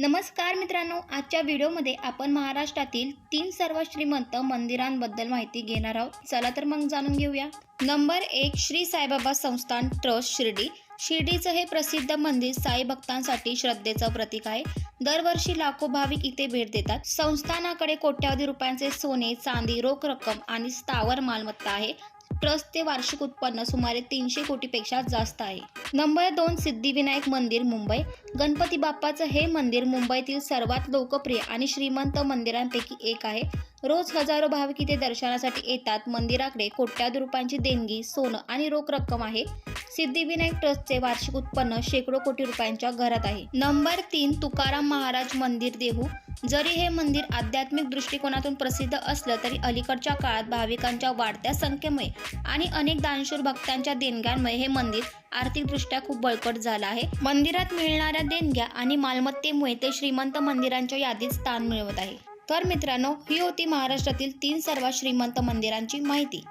नमस्कार मित्रांनो आजच्या व्हिडिओमध्ये आपण महाराष्ट्रातील तीन सर्व श्रीमंत मंदिरांबद्दल माहिती घेणार आहोत. चला तर मग जाणून घेऊया. नंबर एक श्री साईबाबा संस्थान ट्रस्ट शिर्डी. शिर्डीचं हे प्रसिद्ध मंदिर साई भक्तांसाठी श्रद्धेचं प्रतीक आहे. दरवर्षी लाखो भाविक इथे भेट देतात. संस्थानाकडे कोट्यावधी रुपयांचे सोने चांदी रोख रक्कम आणि स्थावर मालमत्ता आहे. ट्रस्टचे वार्षिक उत्पन्न सुमारे तीनशे कोटीपेक्षा जास्त आहे. नंबर दोन सिद्धिविनायक मंदिर मुंबई. गणपती बाप्पाचं हे मंदिर मुंबईतील सर्वात लोकप्रिय आणि श्रीमंत मंदिरांपैकी एक आहे. रोज हजारो भाविक इथे दर्शनासाठी येतात. मंदिराकडे कोट्यावधी रुपयांची देणगी सोनं आणि रोख रक्कम आहे. सिद्धिविनायक ट्रस्टचे वार्षिक उत्पन्न शेकडो कोटी रुपयांच्या घरात आहे. नंबर तीन तुकाराम महाराज मंदिर देहू. जरी हे मंदिर आध्यात्मिक दृष्टिकोनातून प्रसिद्ध असलं तरी अलीकडच्या काळात भाविकांच्या वाढत्या संख्येमुळे आणि अनेक दानशूर भक्तांच्या देणग्यांमुळे हे मंदिर आर्थिकदृष्ट्या खूप बळकट झालं आहे. मंदिरात मिळणाऱ्या देणग्या आणि मालमत्तेमुळे ते श्रीमंत मंदिरांच्या यादीत स्थान मिळवत आहे. तर मित्रांनो ही होती महाराष्ट्रातील तीन सर्वात श्रीमंत मंदिरांची माहिती.